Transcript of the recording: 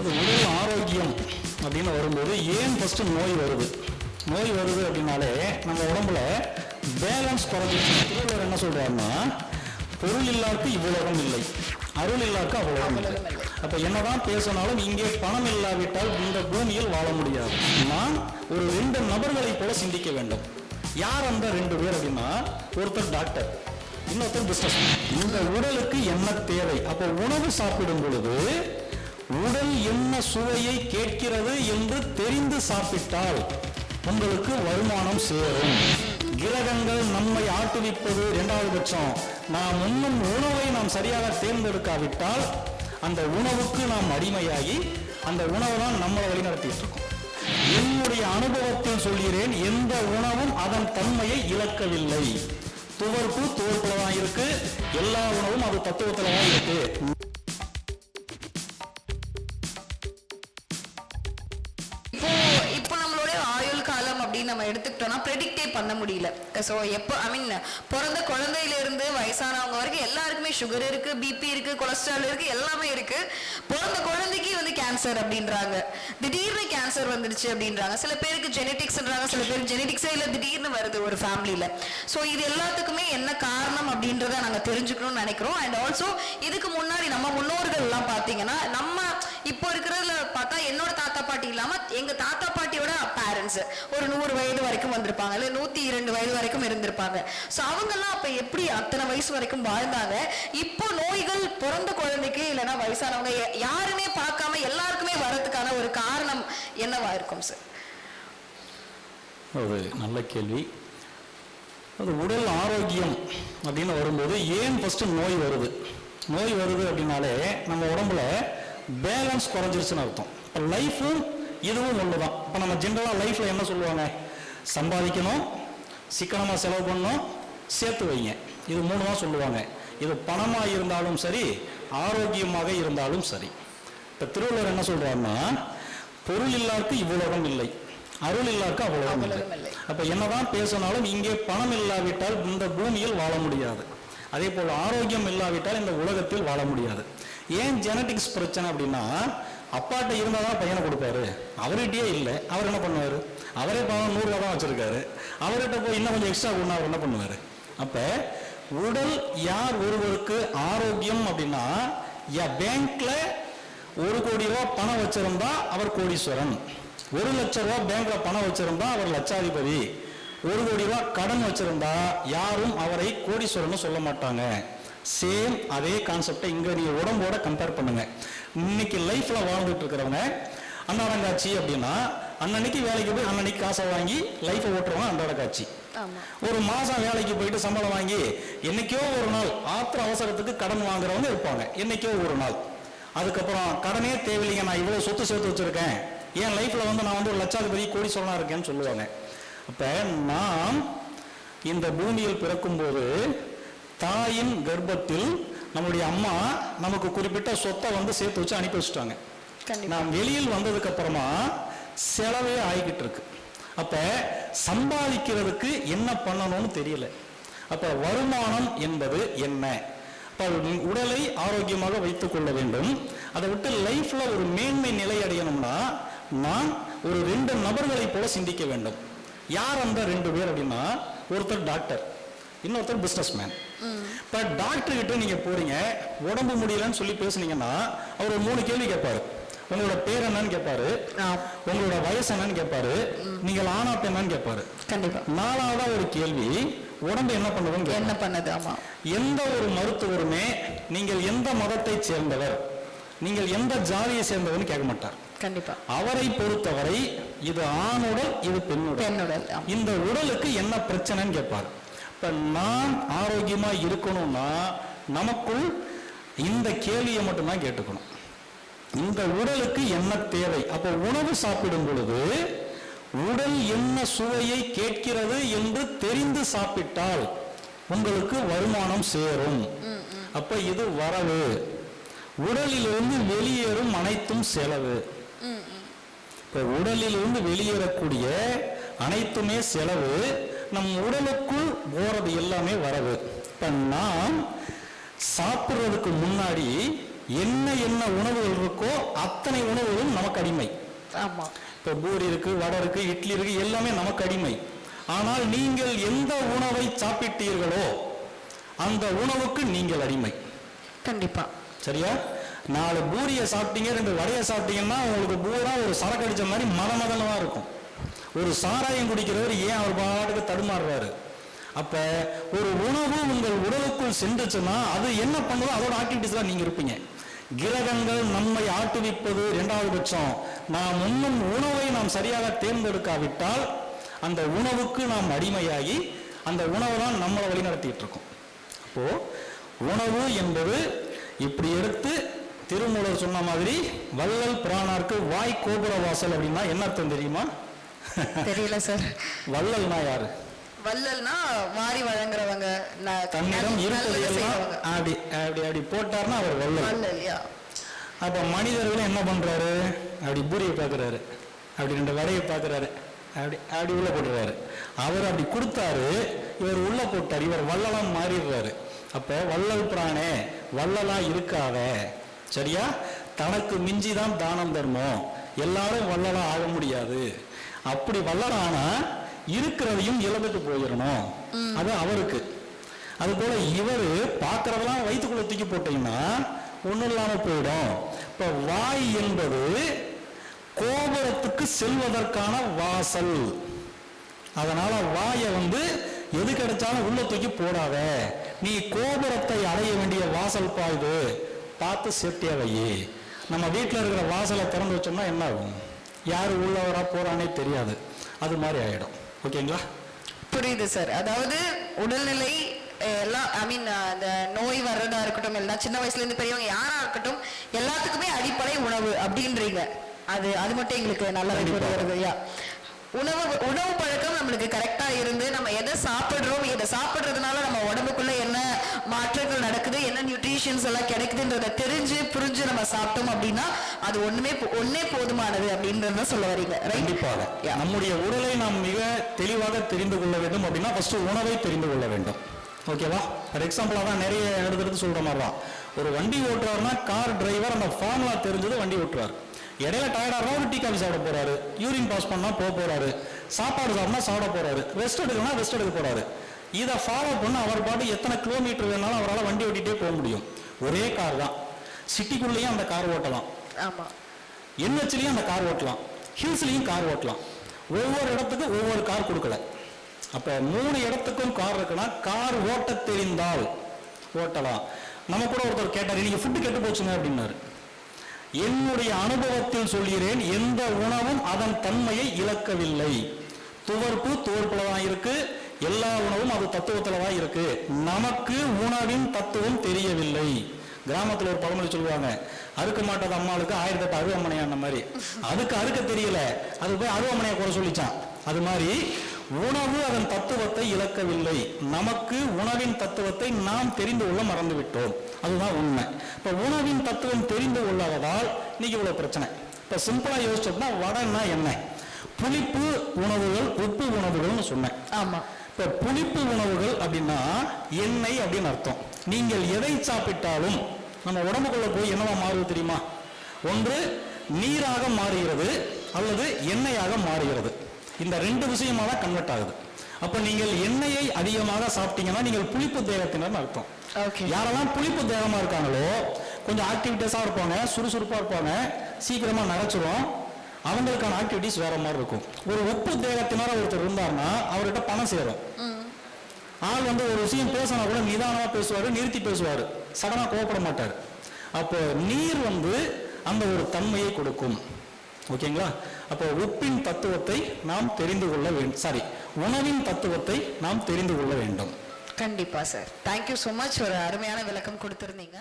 அது உடல் ஆரோக்கியம் அப்படின்னு வரும்போது ஏன் ஃபஸ்ட்டு நோய் வருது? நோய் வருது அப்படின்னாலே நம்ம உடம்புல பேலன்ஸ் குறைஞ்சிருச்சு. திருவள்ளுவர் என்ன சொல்றாருன்னா பொருள் இல்லாருக்கு இவ்வளவும் இல்லை. அருள் இல்லாருக்கு அவ்வுலகம் இல்லை. அப்ப என்னதான் பேசினாலும் இங்கே பணம் இல்லாவிட்டால் இந்த பூமியில் வாழ முடியாது. நான் ஒரு ரெண்டு நபர்களை போல சிந்திக்க வேண்டும். யார் அந்த ரெண்டு பேர் அப்படின்னா ஒருத்தர் டாக்டர் இன்னொருத்தர் பிசினஸ் இந்த உடலுக்கு என்ன தேவை? அப்போ உணவு சாப்பிடும் பொழுது உடல் என்ன சுவையை கேட்கிறது என்று தெரிந்து சாப்பிட்டால் உங்களுக்கு வருமானம் சேரும். கிரகங்கள் நம்மை ஆட்டுவிப்பது இரண்டாவது பட்சம். நாம் உண்ணும் உணவை நாம் சரியாக தேர்ந்தெடுக்காவிட்டால் அந்த உணவுக்கு நாம் அடிமையாகி அந்த உணவை தான் நம்மளை வழிநடத்திட்டு இருக்கோம் என்னுடைய அனுபவத்தில் சொல்கிறேன் எந்த உணவும் அதன் தன்மையை இழக்கவில்லை. துவர்ப்பு துவர்ப்புல தான் இருக்கு. எல்லா உணவும் அது தத்துவத்துல தான் இருக்கு. எடுத்துக்கிட்டோம்னா ப்ரெடிக்டே பண்ண முடியல. ஸோ எப்போ ஐ மீன் பிறந்த குழந்தையிலேருந்து வயசானவங்க வரைக்கும் எல்லாருக்குமே சுகர் இருக்கு பிபி இருக்கு கொலஸ்ட்ரால் இருக்கு எல்லாமே இருக்கு. பிறந்த குழந்தைக்கு வந்து கேன்சர் அப்படின்றாங்க. திடீர்னு கேன்சர் வந்துடுச்சு அப்படின்றாங்க. சில பேருக்கு ஜெனட்டிக்ஸ்ன்றாங்க சில பேருக்கு ஜெனட்டிக்ஸே இல்லை திடீர்னு வருது ஒரு ஃபேமிலியில் ஸோ இது எல்லாத்துக்குமே என்ன காரணம் அப்படின்றத நாங்கள் தெரிஞ்சுக்கணும்னு நினைக்கிறோம். அண்ட் ஆல்சோ இதுக்கு முன்னாடி நம்ம முன்னோர்கள் எல்லாம் பார்த்தீங்கன்னா நம்ம இப்போ இருக்கிறதுல பார்த்தா என்னோட தாத்தா பாட்டி இல்லாம எங்க தாத்தா பாட்டியோட பேரண்ட்ஸ் ஒரு நூறு வயது வரைக்கும் வந்திருப்பாங்க. இல்லை நூத்தி இரண்டு வயது வரைக்கும் இருந்திருப்பாங்க. சோ அவங்கெல்லாம் அப்போ அப்ப எப்படி அத்தனை வயசு வரைக்கும் வாழ்ந்தாங்க? இப்போ நோய்கள் பிறந்த குழந்தைக்கு இல்லைன்னா வயசானவங்க யாருமே பார்க்காம எல்லாருக்குமே வர்றதுக்கான ஒரு காரணம் என்னவா இருக்கும் சார் ஒரு நல்ல கேள்வி. அது உடல் ஆரோக்கியம் அப்படின்னு வரும்போது ஏன் ஃபஸ்ட்டு நோய் வருது? நோய் வருது அப்படின்னாலே நம்ம உடம்புல பேலன்ஸ் குறைஞ்சிருச்சுன்னு அர்த்தம். இப்போ லைஃப்பும் இதுவும் ஒன்று தான் இப்போ நம்ம ஜென்ரலாக லைஃப்பில் என்ன சொல்லுவாங்க? சம்பாதிக்கணும் சிக்கனமாக செலவு பண்ணணும் சேர்த்து வைங்க. இது மூணு தான் சொல்லுவாங்க. இது பணமாக இருந்தாலும் சரி ஆரோக்கியமாக இருந்தாலும் சரி. இப்போ திருவள்ளுவர் என்ன சொல்கிறாருன்னா பொருள் இல்லாருக்கு இவ்வுலகம் இல்லை. அருள் இல்லாருக்கு அவ்வுலகம் இல்லை. அப்ப என்னதான் பேசினாலும் இங்கே பணம் இல்லாவிட்டால் இந்த பூமியில் வாழ முடியாது. அதே போல் ஆரோக்கியம் இல்லாவிட்டால் இந்த உலகத்தில் வாழ முடியாது. ஏன் ஜெனட்டிக்ஸ் பிரச்சனை அப்படின்னா அப்பாட்ட இருந்தால் தான் பையனை கொடுப்பாரு. அவர்கிட்டயே இல்லை. அவர் என்ன பண்ணுவார்? அவரே பாவம் நூறுரூவா தான் வச்சிருக்காரு. அவர்கிட்ட போய் இன்னும் கொஞ்சம் எக்ஸ்ட்ரா கொடுனா அவர் என்ன பண்ணுவார்? அப்ப உடல் யார் ஒருவருக்கு ஆரோக்கியம் அப்படின்னா பேங்க்ல ஒரு கோடி ரூபாய் பணம் வச்சிருந்தா அவர் கோடீஸ்வரன். ஒரு லட்சம் ரூபாய் பேங்க்ல பணம் வச்சிருந்தா அவர் லட்சாதிபதி. ஒரு கோடி ரூபாய் கடன் வச்சிருந்தா யாரும் அவரை கோடீஸ்வரன் சொல்ல மாட்டாங்க. சேம் அதே கான்செப்டை இங்க நீங்க உடம்போட கம்பேர் பண்ணுங்க. இன்னைக்கு லைஃப்ல வாழ்ந்துட்டு இருக்கிறவங்க அன்னாடங்காட்சி அப்படின்னா அன்னன்னைக்கு வேலைக்கு போய் அன்னன்னைக்கு காசை வாங்கி லைஃப்பை ஓட்டுறவங்க அன்றாட காட்சி. ஒரு மாசம் வேலைக்கு போயிட்டு சம்பளம் வாங்கி என்னைக்கோ ஒரு நாள் ஆத்திர அவசரத்துக்கு கடன் வாங்குறவங்க இருப்பாங்க. என்னைக்கோ ஒரு நாள். அதுக்கப்புறம் கடனே தேவையில்லைங்க நான் இவ்வளவு சொத்து சேர்த்து வச்சிருக்கேன். என் லைஃப்ல வந்து நான் வந்து ஒரு லட்சாதிபதி கோடீஸ்வரனா இருக்கேன்னு சொல்லுவாங்க. அப்ப நாம் இந்த பூமியில் பிறக்கும்போது தாயின் கர்ப்பத்தில் நம்மளுடைய அம்மா நமக்கு குறிப்பிட்ட சொத்தை வந்து சேர்த்து வச்சு அனுப்பி வச்சுட்டாங்க. நாம் வெளியில் வந்ததுக்கு அப்புறமா செலவே ஆகிக்கிட்டு இருக்கு. அப்ப சம்பாதிக்கிறதுக்கு என்ன பண்ணணும்னு தெரியல. அப்ப வருமானம் என்பது என்ன? அப்ப உடலை ஆரோக்கியமாக வைத்துக் கொள்ள வேண்டும். அதை விட்டு லைஃப்ல ஒரு மேன்மை நிலை அடையணும்னா நான் ஒரு ரெண்டு நபர்களை போல சிந்திக்க வேண்டும். யார் அந்த ரெண்டு பேர் அப்படின்னா ஒருத்தர் டாக்டர் இன்னொருத்தர் பிசினஸ் மேன் இப்ப டாக்டர் கிட்ட நீங்க போறீங்க உடம்பு முடியலன்னு சொல்லி பேசுனீங்கன்னா அவர் ஒரு மூணு கேள்வி கேட்பாரு. உங்களோட பேர் என்னன்னு கேட்பாரு. உங்களோட வயசு என்னன்னு கேட்பாரு. நீங்கள் ஆனா பெண்ணான்னு கேட்பாரு. கண்டிப்பா. நாலாவதா ஒரு கேள்வி உடம்பு என்ன கேட்பாரு. என்ன பண்ணுது? ஆமா. எந்த ஒரு மருத்துவருமே நீங்கள் எந்த மதத்தை சேர்ந்தவர் நீங்கள் எந்த ஜாதியை சேர்ந்தவர்னு கேட்க மாட்டார். கண்டிப்பா. அவரை பொறுத்தவரை இது ஆணுடல் இது பெண்ணுடல் பெண்ணுடல். இந்த உடலுக்கு என்ன பிரச்சனைன்னு கேட்பார். இப்ப நான் ஆரோக்கியமா இருக்கணும்னா நமக்குள் இந்த கேள்வியை மட்டும்தான் கேட்டுக்கணும். இந்த உடலுக்கு என்ன தேவை? அப்ப உணவு சாப்பிடும் பொழுது உடல் என்ன சுவையை கேட்கிறது என்று தெரிந்து சாப்பிட்டால் உங்களுக்கு வருமானம் சேரும். அப்ப இது வரவு. உடலிலிருந்து வெளியேறும் அனைத்தும் செலவு. இப்ப உடலிலிருந்து வெளியேறக்கூடிய அனைத்துமே செலவு நம் உடலுக்குள் போறது எல்லாமே வரவு. இப்ப நாம் சாப்பிடுறதுக்கு முன்னாடி என்ன என்ன உணவுகள் இருக்கோ அத்தனை உணவுகளும் நமக்கு அடிமை. ஆமா. இப்போ பூரி இருக்கு வடை இருக்கு இட்லி இருக்கு எல்லாமே நமக்கு அடிமை. ஆனால் நீங்கள் எந்த உணவை சாப்பிட்டீர்களோ அந்த உணவுக்கு நீங்கள் அடிமை. கண்டிப்பா. சரியா? நாலு பூரியை சாப்பிட்டீங்க ரெண்டு வடையை சாப்பிட்டீங்கன்னா உங்களுக்கு பூரா ஒரு சரக்கு அடித்த மாதிரி மதமதனமா இருக்கும். ஒரு சாராயம் குடிக்கிறவர் ஏன் அவர் பாட்டுக்கு தடுமாறுறாரு? அப்போ ஒரு உணவு உங்கள் உடலுக்குள் சென்றுச்சுன்னா அது என்ன பண்ணுதோ அதோட ஆக்டிவிட்டிஸ் தான் நீங்கள் இருப்பீங்க. கிரகங்கள் நம்மை ஆட்டுவிப்பது இரண்டாவது பட்சம். நாம் உண்ணும் உணவை நாம் சரியாக தேர்ந்தெடுக்காவிட்டால் அந்த உணவுக்கு நாம் அடிமையாகி அந்த உணவு தான் நம்மளை வழிநடத்திட்டு இருக்கோம். அப்போ உணவு என்பது இப்படி எடுத்து திருமூலர் சொன்ன மாதிரி வள்ளல் பிராணார்க்கு வாய் கோபுர வாசல் அப்படின்னா என்ன அர்த்தம் தெரியுமா? தெரியல சார். வள்ளல்னா யாரு? வள்ளல்னா வாரி வழங்குறவங்க தன்னிடம் நல்லது இருப்பது எல்லாம் செய்றவங்க. அப்படி அப்படி அப்படி போட்டார்னா அவர் வள்ளல். அப்ப மனிதர்களும் என்ன பண்றாரு? அப்படி பூரியை பார்க்கறாரு அப்படி ரெண்டு வடையை பார்க்கறாரு அப்படி அப்படி உள்ள போட்டுறாரு அவர் அப்படி கொடுத்தாரு இவர் உள்ள போட்டார் இவர் வள்ளலாம் மாறிடுறாரு. அப்ப வள்ளல் பிரானே வள்ளலா இருக்காத சரியா? தனக்கு மிஞ்சி தான் தானம் தர்மம். எல்லாரும் வள்ளலா ஆக முடியாது. அப்படி வள்ளலானா இருக்கிறதையும் இழந்துட்டு போயிடணும். அது அவருக்கு. அது போல இவரு பார்க்கறதெல்லாம் வயிற்றுக்குள்ள தூக்கி போட்டீங்கன்னா ஒண்ணும் இல்லாம போயிடும். இப்ப வாய் என்பது கோபுரத்துக்கு செல்வதற்கான வாசல். அதனால வாயை வந்து எது கிடைச்சாலும் உள்ள தூக்கி போடாத. நீ கோபுரத்தை அடைய வேண்டிய வாசல் பாயுது பார்த்து சேஃப்டியா வை நம்ம வீட்டில் இருக்கிற வாசலை திறந்து வச்சோம்னா என்ன ஆகும்? யார் உள்ள வரா போறானே தெரியாது. அது மாதிரி ஆயிடும். ஓகேங்களா? புரியுது சார் அதாவது உடல்நிலை எல்லாம் ஐ மீன் அந்த நோய் வர்றதா இருக்கட்டும் எல்லாம் சின்ன வயசுல இருந்து பெரியவங்க யாரா இருக்கட்டும் எல்லாத்துக்குமே அடிப்படை உணவு அப்படின்றீங்க. அது அது மட்டும் எங்களுக்கு நல்லா. வருது யா உணவு உணவு பழக்கம் நம்மளுக்கு கரெக்டா இருந்து நம்ம எதை சாப்பிடுறோம் எதை சாப்பிடுறதுனால நம்ம உடம்புக்குள்ள என்ன மாற்றங்கள் நடக்குது என்ன நியூட்ரிஷன்ஸ் எல்லாம் கிடைக்குதுன்றத தெரிஞ்சு புரிஞ்சு நம்ம சாப்பிட்டோம் அப்படின்னா அது ஒண்ணுமே ஒண்ணே போதுமானது அப்படின்றத சொல்ல வரீங்க. கண்டிப்பாக. நம்முடைய உடலை நாம் மிக தெளிவாக தெரிந்து கொள்ள வேண்டும் அப்படின்னா ஃபர்ஸ்ட் உணவை தெரிந்து கொள்ள வேண்டும். ஓகேவா ஃபார் எக்ஸாம்பிள் அதான் நிறைய எடுத்து சொல்ற மாதிரி தான் ஒரு வண்டி ஓட்டுறாருன்னா கார் டிரைவர் அந்த ஃபார்முலா தெரிஞ்சது வண்டி ஓட்டுறாரு. இடையில டயர்டாக டீ காஃபி சாப்பிட போறாரு. யூரின் பாஸ் பண்ணா போக போறாரு. சாப்பாடு சாப்பிட்டா சாப்பிட போறாரு. ரெஸ்ட் எடுக்கணும்னா ரெஸ்ட் எடுக்க போறாரு. இதை ஃபாலோ பண்ண அவர் பாட்டு எத்தனை கிலோமீட்டர் வேணாலும் அவரால் வண்டி ஓட்டிகிட்டே போக முடியும். ஒரே கார் தான். சிட்டிக்குள்ளேயும் அந்த கார் ஓட்டலாம். ஆமா. என்ஹெச்லயும் அந்த கார் ஓட்டலாம். ஹில்ஸ்லயும் கார் ஓட்டலாம். ஒவ்வொரு இடத்துக்கு ஒவ்வொரு கார் கொடுக்கல. அப்ப மூணு இடத்துக்கும் கார் இருக்குன்னா கார் ஓட்ட தெரிந்தால் ஓட்டலாம். நம்ம கூட ஒருத்தர் கேட்டார் நீங்க ஃபுட்டு கெட்டு போச்சுங்க அப்படின்னாரு. என்னுடைய அனுபவத்தில் சொல்கிறேன் எந்த உணவும் அதன் தன்மையை இழக்கவில்லை. துவர்ப்பு துவர்ப்புல தான் இருக்கு எல்லா உணவும் அது தத்துவத்துல தான் இருக்கு. நமக்கு உணவின் தத்துவம் தெரியவில்லை. கிராமத்துல ஒரு பழமொழி சொல்லுவாங்க அறுக்க மாட்டாத அம்மாளுக்கு ஆயிரத்தி எட்டு அருவமனையான மாதிரி. அதுக்கு அறுக்க தெரியல. அது போய் அருவமனையை குறை சொல்லிச்சான். அது மாதிரி உணவு அதன் தத்துவத்தை இழக்கவில்லை. நமக்கு உணவின் தத்துவத்தை நாம் தெரிந்து கொள்ள மறந்து விட்டோம் அதுதான் உண்மை. இப்ப உணவின் தத்துவம் தெரிந்து கொள்ளாததால் இன்னைக்கு இவ்வளவு பிரச்சனை. இப்ப சிம்பிளா யோசிச்சோம்னா வடைன்னா என்ன? புளிப்பு உணவுகள் உப்பு உணவுகள்னு சொன்னேன். ஆமா. இப்ப புளிப்பு உணவுகள் அப்படின்னா எண்ணெய் அப்படின்னு அர்த்தம். நீங்கள் எதை சாப்பிட்டாலும் நம்ம உடம்புக்குள்ள போய் என்னவா மாறுது தெரியுமா? ஒன்று நீராக மாறுகிறது அல்லது எண்ணெயாக மாறுகிறது. இந்த ரெண்டு விஷயமா தான் கன்வெர்ட் ஆகுது. அப்ப நீங்கள் எண்ணெயை அதிகமாக சாப்பிட்டீங்கன்னா நீங்கள் புளிப்பு தேகத்தினர்னு அர்த்தம். ஓகே யாரெல்லாம் புளிப்பு தேகமா இருக்காங்களோ கொஞ்சம் ஆக்டிவிட்டிஸா இருப்பாங்க சுறுசுறுப்பா இருப்பாங்க சீக்கிரமா நரைச்சிரும் அவங்களுக்கான ஆக்டிவிட்டிஸ் வேற மாதிரி இருக்கும். ஒரு உப்பு தேகத்தினால ஒருத்தர் இருந்தாருன்னா அவர்கிட்ட பணம் சேரும். ஆள் வந்து ஒரு விஷயம் பேசினா கூட நிதானமா பேசுவாரு நிறுத்தி பேசுவாரு. சடனா கோவப்பட மாட்டார். அப்போ நீர் வந்து அந்த ஒரு தன்மையை கொடுக்கும். ஓகேங்களா? அப்போ உப்பின் தத்துவத்தை நாம் தெரிந்து கொள்ள வேண்டும் சாரி உணவின் தத்துவத்தை நாம் தெரிந்து கொள்ள வேண்டும். கண்டிப்பா சார் தேங்க்யூ ஸோ மச் ஒரு அருமையான விளக்கம் கொடுத்திருந்தீங்க.